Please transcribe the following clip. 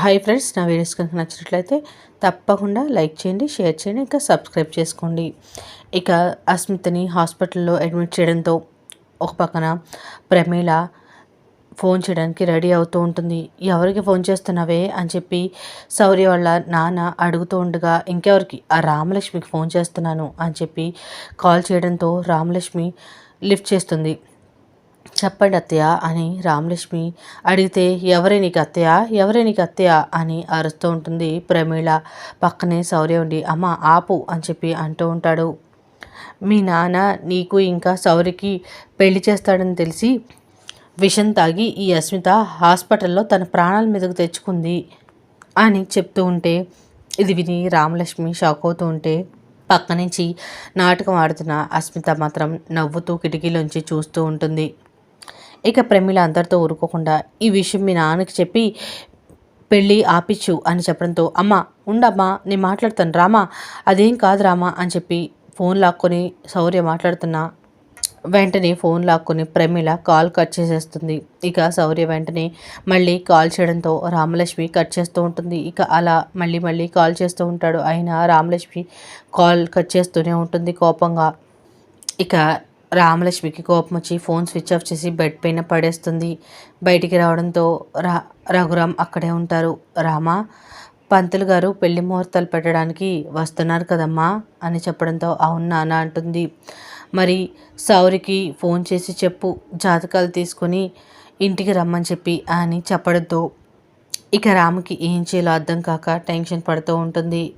Hi friends నా videos కనుక నచ్చినట్లయితే తప్పకుండా లైక్ చేయండి షేర్ చేయండి ఇంకా సబ్స్క్రైబ్ చేసుకోండి. ఇక అస్మితని హాస్పిటల్లో అడ్మిట్ చేయడంతో ఒక పక్కన ప్రమీల ఫోన్ చేయడానికి రెడీ అవుతూ ఉంటుంది. ఎవరికి ఫోన్ చేస్తున్నావే? అని చెప్పి సౌర్య వాళ్ళ నాన్న అడుగుతూ ఉండగా ఇంకెవరికి? ఆ రామలక్ష్మికి ఫోన్ చేస్తున్నాను అని చెప్పి కాల్ చేయడంతో రామలక్ష్మి లిఫ్ట్ చేస్తుంది. చెప్పండి అత్తయ్య అని రామలక్ష్మి అడిగితే ఎవరే నీకు అత్తయ్య? ఎవరే నీకు అత్తయ్య? అని అరుస్తూ ఉంటుంది ప్రమీళ పక్కనే శౌర్య ఉండి అమ్మ ఆపు అని చెప్పి అంటూ ఉంటాడు. మీ నాన్న నీకు ఇంకా శౌర్యకి పెళ్ళి చేస్తాడని తెలిసి విషం తాగి ఈ అస్మిత హాస్పిటల్లో తన ప్రాణాల మీదకు తెచ్చుకుంది అని చెప్తూ ఉంటే ఇది విని రామలక్ష్మి షాక్ అవుతూ ఉంటే పక్క నుంచి నాటకం ఆడుతున్న అస్మిత మాత్రం నవ్వుతూ కిటికీలోంచి చూస్తూ ఉంటుంది. ఇక ప్రమిళ అందరితో ఊరుకోకుండా ఈ విషయం మీ నాన్నకి చెప్పి పెళ్ళి ఆపిచ్చు అని చెప్పడంతో అమ్మ ఉండమ్మా నేను మాట్లాడతాను రామా అదేం కాదు రామా అని చెప్పి ఫోన్ లాక్కొని శౌర్య మాట్లాడుతున్నా వెంటనే ఫోన్ లాక్కొని ప్రమిళ కాల్ కట్ చేసేస్తుంది. ఇక శౌర్య వెంటనే మళ్ళీ కాల్ చేయడంతో రామలక్ష్మి కట్ చేస్తూ ఉంటుంది. ఇక అలా మళ్ళీ మళ్ళీ కాల్ చేస్తూ ఉంటాడు. అయినా రామలక్ష్మి కాల్ కట్ చేస్తూనే ఉంటుంది కోపంగా. ఇక రామలక్ష్మికి కోపం వచ్చి ఫోన్ స్విచ్ ఆఫ్ చేసి బెడ్ పైన పడేస్తుంది. బయటికి రావడంతో రా రఘురామ్ అక్కడే ఉంటారు. రామ పంతులు గారు పెళ్ళి ముహూర్తాలు పెట్టడానికి వస్తున్నారు కదమ్మా అని చెప్పడంతో అవును నాన్న అంటుంది. మరి సౌరికి ఫోన్ చేసి చెప్పు జాతకాలు తీసుకొని ఇంటికి రమ్మని చెప్పి అని చెప్పడంతో ఇక రాముకి ఏం చేయాలో అర్థం కాక టెన్షన్ పడుతూ ఉంటుంది.